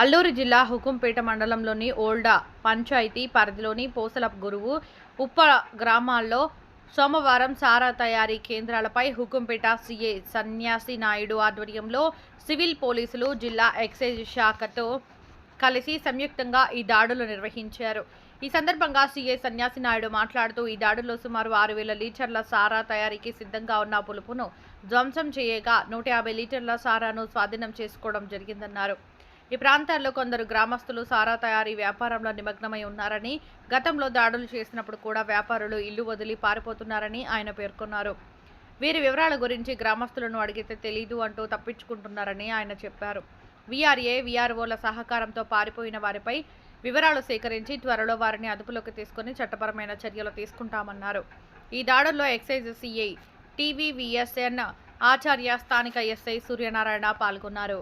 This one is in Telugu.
అల్లూరు జిల్లా హుకుంపేట మండలంలోని ఓల్డా పంచాయతీ పరిధిలోని పోసల గురువు ఉప్ప గ్రామాల్లో సోమవారం సారా తయారీ కేంద్రాలపై హుకుంపేట సీఏ సన్యాసి నాయుడు ఆధ్వర్యంలో సివిల్ పోలీసులు జిల్లా ఎక్సైజ్ శాఖతో కలిసి సంయుక్తంగా ఈ దాడులు నిర్వహించారు. ఈ సందర్భంగా సీఏ సన్యాసి నాయుడు మాట్లాడుతూ ఈ దాడుల్లో సుమారు ఆరు వేల లీటర్ల సారా తయారీకి సిద్ధంగా ఉన్న పులుపును ధ్వంసం చేయగా నూట యాభై లీటర్ల సారాను స్వాధీనం చేసుకోవడం జరిగిందన్నారు. ఈ ప్రాంతాల్లో కొందరు గ్రామస్తులు సారా తయారీ వ్యాపారంలో నిమగ్నమై ఉన్నారని గతంలో దాడులు చేసినప్పుడు కూడా వ్యాపారులు ఇల్లు వదిలి పారిపోతున్నారని ఆయన పేర్కొన్నారు. వీరి వివరాల గురించి గ్రామస్తులను అడిగితే తెలీదు అంటూ తప్పించుకుంటున్నారని ఆయన చెప్పారు. వీఆర్ఏ వీఆర్ఓల సహకారంతో పారిపోయిన వారిపై వివరాలు సేకరించి త్వరలో వారిని అదుపులోకి తీసుకుని చట్టపరమైన చర్యలు తీసుకుంటామన్నారు. ఈ దాడుల్లో ఎక్సైజ్ సిఐ టీవీవీఎస్ఎన్ ఆచార్య స్థానిక ఎస్ఐ సూర్యనారాయణ పాల్గొన్నారు.